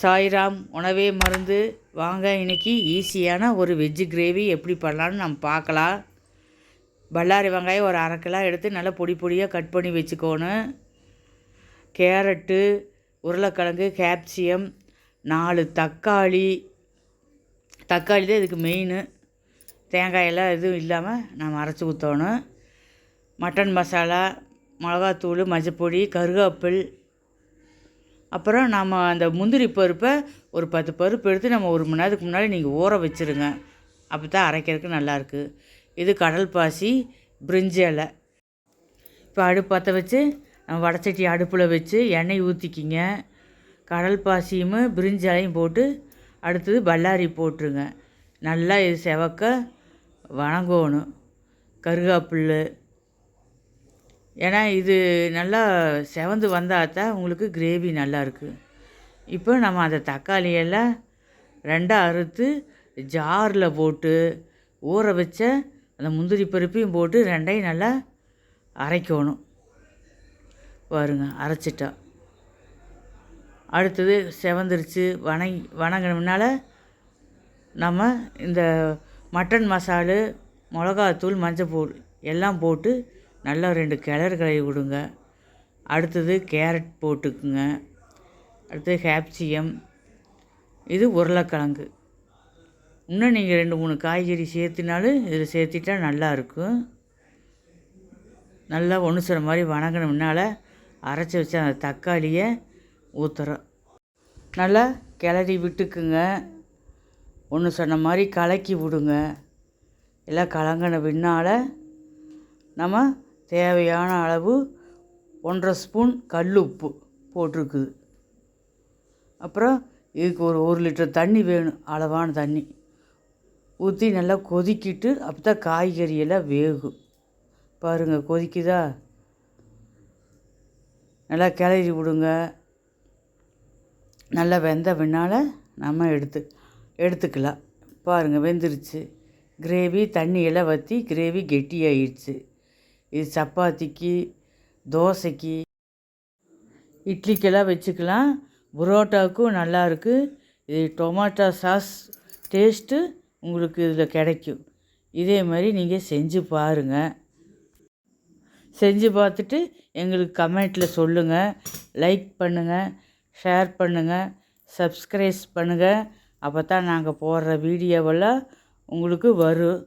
சாய்ராம் உணவே மருந்து வாங்க இன்னைக்கு ஈஸியான ஒரு வெஜ்ஜு கிரேவி எப்படி பண்ணலான்னு நம்ம பார்க்கலாம். பல்லாரி வெங்காயம் ஒரு அரை கிலோ எடுத்து நல்லா பொடி பொடியாக கட் பண்ணி வச்சுக்கோணும். கேரட்டு உருளைக்கிழங்கு கேப்சியம் நாலு தக்காளி. தக்காளி தான் இதுக்கு மெயின் தேங்காயெல்லாம் எதுவும் இல்லாமல் நம்ம அரைச்சி ஊற்றணும் மட்டன் மசாலா மிளகாத்தூள் மஞ்சப்பொடி கருவேப்பில் அப்புறம் நம்ம அந்த முந்திரி பருப்பை ஒரு பத்து பருப்பு எடுத்து நம்ம ஒரு மணி நேரத்துக்கு முன்னாடி நீங்கள் ஊற வச்சுருங்க. அப்போ தான் அரைக்கிறதுக்கு நல்லாயிருக்கு இது கடல் பாசி பிரிஞ்சி இலை. இப்போ அடுப்பு பற்ற வச்சு நம்ம வடச்சட்டி அடுப்பில் வச்சு எண்ணெய் ஊற்றிக்கிங்க கடல் பாசியும் பிரிஞ்சி இலையும் போட்டு அடுத்தது பல்லாரி போட்டுருங்க. நல்லா இது செவக்க வணங்கணும். கருவேப்பில் ஏன்னா இது நல்லா செவந்து வந்தால் தான் உங்களுக்கு கிரேவி நல்லாயிருக்கு இப்போ நம்ம அந்த தக்காளியெல்லாம் ரெண்டாக அறுத்து ஜாரில் போட்டு ஊற வச்ச அந்த முந்திரி பருப்பையும் போட்டு ரெண்டையும் நல்லா அரைக்கணும். பாருங்க அரைச்சிட்டா. அடுத்தது செவந்துருச்சு வணங்கி வணங்கினோம்னால நம்ம இந்த மட்டன் மசாலு மிளகாத்தூள் மஞ்சள் எல்லாம் போட்டு நல்லா ரெண்டு கிளறு கழுவி விடுங்க. அடுத்தது கேரட் போட்டுக்குங்க. அடுத்தது ஹேப்சியம். இது உருளைக்கிழங்கு. இன்னும் நீங்கள் ரெண்டு மூணு காய்கறி சேர்த்தினாலும் இதில் சேர்த்திட்டா நல்லாயிருக்கும் நல்லா ஒன்று சில மாதிரி வணங்கினோம்னால அரைச்சி வச்ச அந்த தக்காளியை ஊற்றுறோம் நல்லா கிளறி விட்டுக்குங்க. ஒன்று சொன்ன மாதிரி கலக்கி விடுங்க. எல்லாம் கலங்கின பின்னால் நம்ம தேவையான அளவு ஒன்றரை ஸ்பூன் கல் உப்பு போட்டிருக்குது. அப்புறம் இதுக்கு ஒரு ஒரு லிட்டர் தண்ணி வேணும் அளவான தண்ணி. ஊற்றி நல்லா கொதிக்கிட்டு அப்போ தான் காய்கறியெல்லாம் வேகும். பாருங்கள் கொதிக்குதா? நல்லா கிளறி விடுங்க. நல்லா வெந்த பின்னால் நம்ம எடுத்து எடுத்துக்கலாம். பாருங்கள் வெந்துருச்சு. கிரேவி தண்ணியெல்லாம் வற்றி கிரேவி கெட்டியாயிடுச்சு இது சப்பாத்திக்கு தோசைக்கு இட்லிக்கெல்லாம் வச்சுக்கலாம். புரோட்டாவுக்கும் நல்லாயிருக்கு இது டொமாட்டோ சாஸ் டேஸ்ட்டு உங்களுக்கு இதில் கிடைக்கும். இதே மாதிரி நீங்கள் செஞ்சு பாருங்கள் செஞ்சு பார்த்துட்டு எங்களுக்கு கமெண்ட்டில் சொல்லுங்கள் லைக் பண்ணுங்கள் ஷேர் பண்ணுங்கள் சப்ஸ்கிரைஸ் பண்ணுங்கள் அப்போ தான் நாங்கள் போடுற வீடியோவெல்லாம் உங்களுக்கு வரும்.